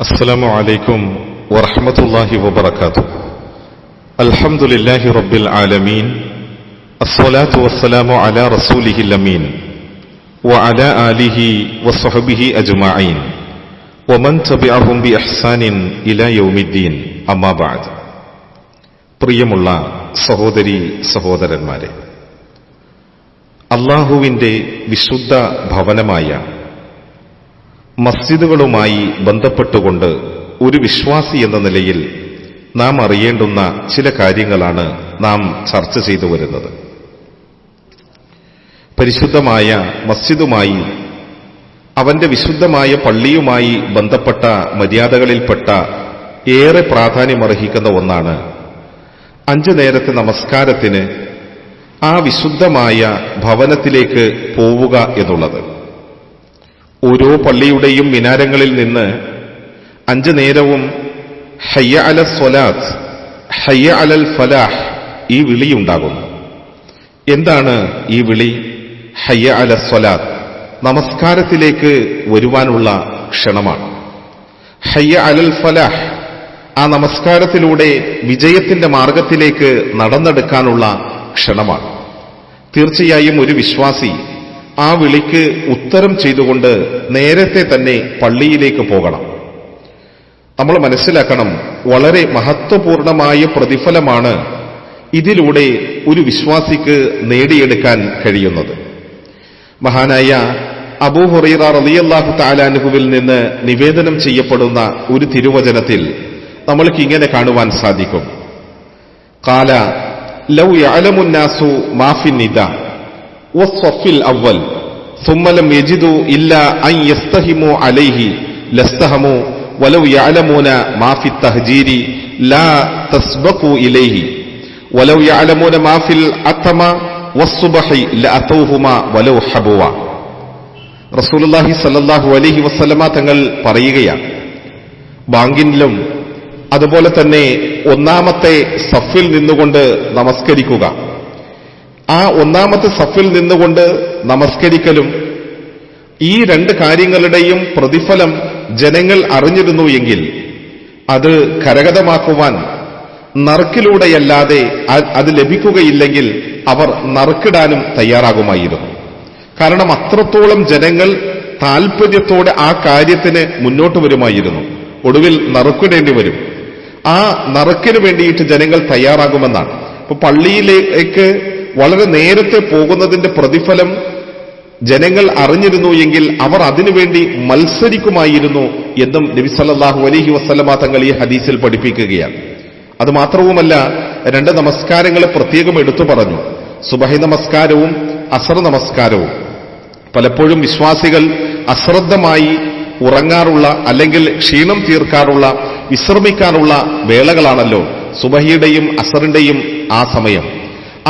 السلام عليكم ورحمة الله وبركاته الحمد لله رب العالمين الصلاة والسلام على رسوله الأمين وعلى آله وصحبه أجمعين ومن تبعهم بإحسان إلى يوم الدين أما بعد പ്രിയമുള്ള സഹോദരി സഹോദരന്മാരെ അള്ളാഹുവിന്റെ വിശുദ്ധ ഭവനമായ മസ്ജിദുകളുമായി ബന്ധപ്പെട്ടുകൊണ്ട് ഒരു വിശ്വാസി എന്ന നിലയിൽ നാം അറിയേണ്ടുന്ന ചില കാര്യങ്ങളാണ് നാം ചർച്ച ചെയ്തു വരുന്നത്. പരിശുദ്ധമായ മസ്ജിദുമായി അവന്റെ വിശുദ്ധമായ പള്ളിയുമായി ബന്ധപ്പെട്ട മര്യാദകളിൽപ്പെട്ട ഏറെ പ്രാധാന്യമർഹിക്കുന്ന ഒന്നാണ് അഞ്ചു നേരത്തെ നമസ്കാരത്തിന് ആ വിശുദ്ധമായ ഭവനത്തിലേക്ക് പോവുക എന്നുള്ളത്. ഓരോ പള്ളിയുടെയും മിനാരങ്ങളിൽ നിന്ന് അഞ്ചു നേരവും ഹയ്യ അല സ്വലാത്ത് ഹയ്യ അലൽ ഫലാഹ് ഈ വിളിയുണ്ടാകുന്നു എന്താണ് ഈ വിളി? ഹയ്യ അല സ്വലാത്ത് നമസ്കാരത്തിലേക്ക് വരുവാനുള്ള ക്ഷണമാണ്. ഹയ്യ അലൽ ഫലാഹ് ആ നമസ്കാരത്തിലൂടെ വിജയത്തിന്റെ മാർഗത്തിലേക്ക് നടന്നെടുക്കാനുള്ള ക്ഷണമാണ്. തീർച്ചയായും ഒരു വിശ്വാസി ആ വിളിക്ക് ഉത്തരം ചെയ്തുകൊണ്ട് നേരത്തെ തന്നെ പള്ളിയിലേക്ക് പോകണം. നമ്മൾ മനസ്സിലാക്കണം വളരെ മഹത്വപൂർണമായ പ്രതിഫലമാണ് ഇതിലൂടെ ഒരു വിശ്വാസിക്ക് നേടിയെടുക്കാൻ കഴിയുന്നത്. മഹാനായ അബൂഹുറൈറ ഹുറൈറ റളിയല്ലാഹു താലാനുഹുവിൽ നിന്ന് നിവേദനം ചെയ്യപ്പെടുന്ന ഒരു തിരുവചനത്തിൽ നമ്മൾക്ക് ഇങ്ങനെ കാണുവാൻ സാധിക്കും. കാല ലൗ യാലമുന്നാസു മാഫിൻ നിദ والصف الأول ثم لم يجدوا إلا أن يستهموا عليه لاستهموا ولو يعلمون ما في التهجير لا تسبقوا إليه ولو يعلمون ما في الأتمة والصبح لأتوهما ولو حبوا റസൂലുള്ളാഹി സല്ലല്ലാഹു അലൈഹി വസല്ലമ തങ്ങൾ പറയുകയാണ് ബാങ്കിനിലും അതുപോലെ തന്നെ ഒന്നാമത്തെ സഫിൽ നിന്നുകൊണ്ട് നമസ്കരിക്കുക ആ ഒന്നാമത്തെ സഫിൽ നിന്നുകൊണ്ട് നമസ്കരിക്കലും ഈ രണ്ട് കാര്യങ്ങളുടെയും പ്രതിഫലം ജനങ്ങൾ അറിഞ്ഞിരുന്നു എങ്കിൽ അത് കരഗതമാക്കുവാൻ നറുക്കിലൂടെയല്ലാതെ അത് ലഭിക്കുകയില്ലെങ്കിൽ അവർ നറുക്കിടാനും തയ്യാറാകുമായിരുന്നു. കാരണം അത്രത്തോളം ജനങ്ങൾ താൽപര്യത്തോടെ ആ കാര്യത്തിന് മുന്നോട്ട് വരുമായിരുന്നു. ഒടുവിൽ നറുക്കിടേണ്ടി വരും. ആ നറുക്കിന് വേണ്ടിയിട്ട് ജനങ്ങൾ തയ്യാറാകുമെന്നാണ്. ഇപ്പൊ പള്ളിയിലേക്ക് വളരെ നേരത്തെ പോകുന്നതിന്റെ പ്രതിഫലം ജനങ്ങൾ അറിഞ്ഞിരുന്നു എങ്കിൽ അവർ അതിനുവേണ്ടി മത്സരിക്കുമായിരുന്നു എന്നും നബി സല്ലല്ലാഹു അലൈഹി വസല്ലമ തങ്ങൾ ഈ ഹദീസിൽ പഠിപ്പിക്കുകയാണ്. അത് മാത്രവുമല്ല രണ്ട് നമസ്കാരങ്ങളെ പ്രത്യേകം എടുത്തു പറഞ്ഞു. സുബഹി നമസ്കാരവും അസർ നമസ്കാരവും. പലപ്പോഴും വിശ്വാസികൾ അശ്രദ്ധമായി ഉറങ്ങാറുള്ള അല്ലെങ്കിൽ ക്ഷീണം തീർക്കാറുള്ള വിശ്രമിക്കാറുള്ള വേളകളാണല്ലോ സുബഹിയുടെയും അസറിന്റെയും ആ സമയം.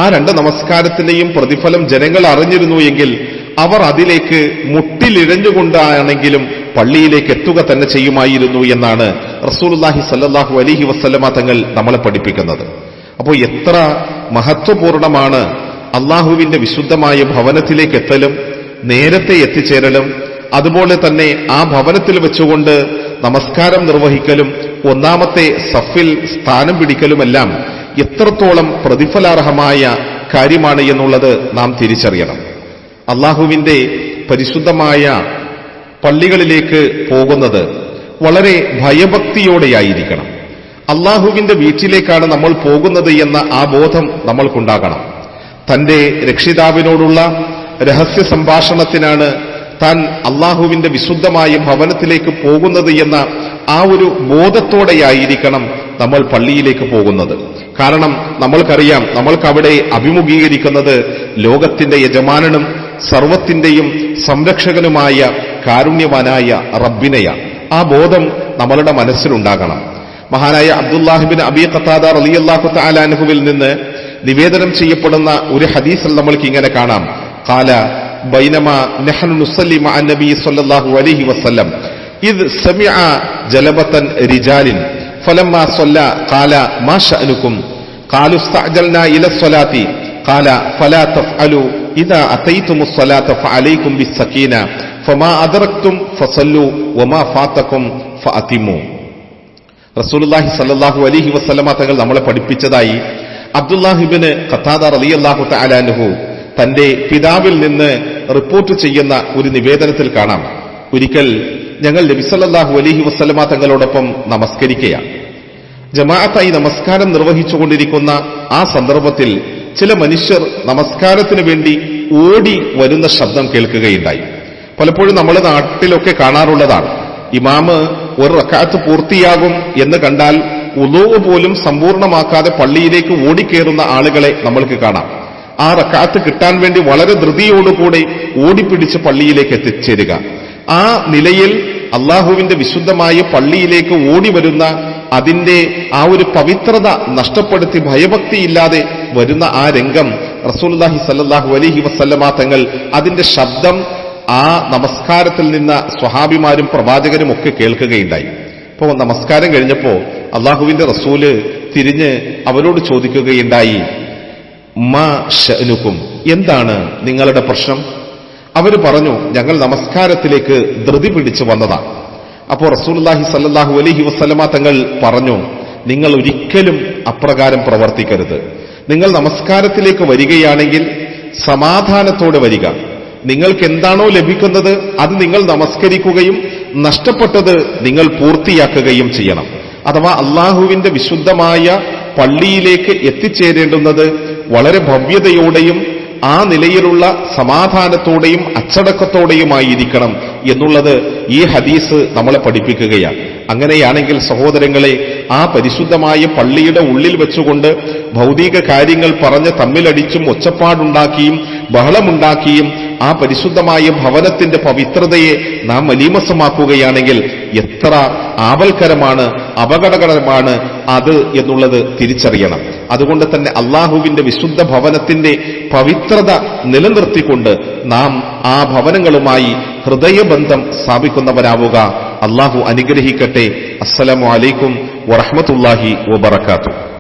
ആ രണ്ട് നമസ്കാരത്തിന്റെയും പ്രതിഫലം ജനങ്ങൾ അറിഞ്ഞിരുന്നു എങ്കിൽ അവർ അതിലേക്ക് മുട്ടിലിഴഞ്ഞുകൊണ്ടാണെങ്കിലും പള്ളിയിലേക്ക് എത്തുക തന്നെ ചെയ്യുമായിരുന്നു എന്നാണ് റസൂലുല്ലാഹി സല്ലാഹു അലിഹി വസ്ലമ തങ്ങൾ നമ്മളെ പഠിപ്പിക്കുന്നത്. അപ്പോൾ എത്ര മഹത്വപൂർണമാണ് അള്ളാഹുവിന്റെ വിശുദ്ധമായ ഭവനത്തിലേക്ക് എത്തലും നേരത്തെ എത്തിച്ചേരലും അതുപോലെ തന്നെ ആ ഭവനത്തിൽ വെച്ചുകൊണ്ട് നമസ്കാരം നിർവഹിക്കലും ഒന്നാമത്തെ സഫിൽ സ്ഥാനം പിടിക്കലുമെല്ലാം എത്രത്തോളം പ്രതിഫലാർഹമായ കാര്യമാണ് എന്നുള്ളത് നാം തിരിച്ചറിയണം. അള്ളാഹുവിന്റെ പരിശുദ്ധമായ പള്ളികളിലേക്ക് പോകുന്നത് വളരെ ഭയഭക്തിയോടെയായിരിക്കണം. അള്ളാഹുവിന്റെ വീട്ടിലേക്കാണ് നമ്മൾ പോകുന്നത് എന്ന ആ ബോധം നമ്മൾക്കുണ്ടാകണം. തന്റെ രക്ഷിതാവിനോടുള്ള രഹസ്യ സംഭാഷണത്തിനാണ് താൻ അള്ളാഹുവിന്റെ വിശുദ്ധമായ ഭവനത്തിലേക്ക് പോകുന്നത് എന്ന ആ ഒരു ബോധത്തോടെയായിരിക്കണം നമ്മൾ പള്ളിയിലേക്ക് പോകുന്നത്. കാരണം നമ്മൾക്കറിയാം നമ്മൾക്കവിടെ അഭിമുഖീകരിക്കുന്നത് ലോകത്തിന്റെ യജമാനനും സർവത്തിന്റെയും സംരക്ഷകനുമായ കാരുണ്യവാനായ റബ്ബിനെയാണ്. ആ ബോധം നമ്മളുടെ മനസ്സിലുണ്ടാകണം. മഹാനായ അബ്ദുല്ലാഹിബിൻ അബി ഖത്താദ അള്ളാഹു താലാനുഹുവിൽ നിന്ന് നിവേദനം ചെയ്യപ്പെടുന്ന ഒരു ഹദീസിൽ നമ്മൾക്ക് ഇങ്ങനെ കാണാം. കാല ബൈനമ നെഹ്നു നുസല്ലി മഅ നബി സല്ലല്ലാഹു അലൈഹി വസല്ലം ഇത് സമിഅ ജലബത്തൻ റിജാലിൻ ഫലാ ഇദാ ഫമാ അദറക്തും വമാ ഫഅതിമു റസൂലുള്ളാഹി സല്ലല്ലാഹു അലൈഹി വസല്ലമ തങ്ങൾ നമ്മളെ പഠിപ്പിച്ചതായി അബ്ദുല്ലാഹിബിന് റളിയല്ലാഹു തന്റെ പിതാവിൽ നിന്ന് റിപ്പോർട്ട് ചെയ്യുന്ന ഒരു നിവേദനത്തിൽ കാണാം. ഒരിക്കൽ ഞങ്ങൾ നബി അലഹി വസ്ലമ തങ്ങളോടൊപ്പം നമസ്കരിക്കുകയാണ് ജമാഅത്തായി നമസ്കാരം നിർവഹിച്ചുകൊണ്ടിരിക്കുന്ന ആ സന്ദർഭത്തിൽ ചില മനുഷ്യർ നമസ്കാരത്തിന് വേണ്ടി ഓടി വരുന്ന ശബ്ദം കേൾക്കുകയുണ്ടായി. പലപ്പോഴും നമ്മൾ നാട്ടിലൊക്കെ കാണാറുള്ളതാണ്. ഇമാമ് ഒരു റക്കാത്ത് പൂർത്തിയാകും എന്ന് കണ്ടാൽ ഉലോവ് പോലും സമ്പൂർണമാക്കാതെ പള്ളിയിലേക്ക് ഓടിക്കേറുന്ന ആളുകളെ നമ്മൾക്ക് കാണാം. ആ റക്കാത്ത് കിട്ടാൻ വേണ്ടി വളരെ ധൃതിയോടുകൂടി ഓടിപ്പിടിച്ച് പള്ളിയിലേക്ക് എത്തിച്ചേരുക. ആ നിലയിൽ അള്ളാഹുവിന്റെ വിശുദ്ധമായ പള്ളിയിലേക്ക് ഓടി വരുന്ന അതിന്റെ ആ ഒരു പവിത്രത നഷ്ടപ്പെടുത്തി ഭയഭക്തിയില്ലാതെ വരുന്ന ആ രംഗം റസൂൽഹി സല്ലാഹു അലഹി വസല്ലമ തങ്ങൾ അതിന്റെ ശബ്ദം ആ നമസ്കാരത്തിൽ നിന്ന് സ്വഹാബിമാരും പ്രവാചകരും ഒക്കെ കേൾക്കുകയുണ്ടായി. അപ്പോൾ നമസ്കാരം കഴിഞ്ഞപ്പോ അള്ളാഹുവിന്റെ റസൂൽ തിരിഞ്ഞ് അവരോട് ചോദിക്കുകയുണ്ടായി മാ ഷനുക്കും എന്താണ് നിങ്ങളുടെ പ്രശ്നം? അവർ പറഞ്ഞു ഞങ്ങൾ നമസ്കാരത്തിലേക്ക് ധൃതി പിടിച്ചു വന്നതാണ്. അപ്പോൾ റസൂൽഹി സല്ലാഹു അലഹി വസ്ലമ തങ്ങൾ പറഞ്ഞു നിങ്ങൾ ഒരിക്കലും അപ്രകാരം പ്രവർത്തിക്കരുത്. നിങ്ങൾ നമസ്കാരത്തിലേക്ക് വരികയാണെങ്കിൽ സമാധാനത്തോടെ വരിക. നിങ്ങൾക്ക് എന്താണോ ലഭിക്കുന്നത് അത് നിങ്ങൾ നമസ്കരിക്കുകയും നഷ്ടപ്പെട്ടത് നിങ്ങൾ പൂർത്തിയാക്കുകയും ചെയ്യണം. അഥവാ അള്ളാഹുവിന്റെ വിശുദ്ധമായ പള്ളിയിലേക്ക് എത്തിച്ചേരേണ്ടുന്നത് വളരെ ഭവ്യതയോടെയും ആ നിലയിലുള്ള സമാധാനത്തോടെയും അച്ചടക്കത്തോടെയുമായിരിക്കണം എന്നുള്ളത് ഈ ഹദീസ് നമ്മളെ പഠിപ്പിക്കുകയാണ്. അങ്ങനെയാണെങ്കിൽ സഹോദരങ്ങളെ ആ പരിശുദ്ധമായ പള്ളിയുടെ ഉള്ളിൽ വെച്ചുകൊണ്ട് ഭൗതിക കാര്യങ്ങൾ പറഞ്ഞ് തമ്മിലടിച്ചും ഒച്ചപ്പാടുണ്ടാക്കിയും ബഹളമുണ്ടാക്കിയും ആ പരിശുദ്ധമായ ഭവനത്തിന്റെ പവിത്രതയെ നാം മലീമസമാക്കുകയാണെങ്കിൽ എത്ര ആപൽക്കരമാണ് അപകടകരമാണ് അത് എന്നുള്ളത് തിരിച്ചറിയണം. അതുകൊണ്ട് തന്നെ അള്ളാഹുവിന്റെ വിശുദ്ധ ഭവനത്തിന്റെ പവിത്രത നിലനിർത്തിക്കൊണ്ട് നാം ആ ഭവനങ്ങളുമായി ഹൃദയബന്ധം സ്ഥാപിക്കുന്നവരാവുക. അള്ളാഹു അനുഗ്രഹിക്കട്ടെ. അസ്സലാമു അലൈക്കും വറഹമത്തുല്ലാഹി വബർക്കാത്തു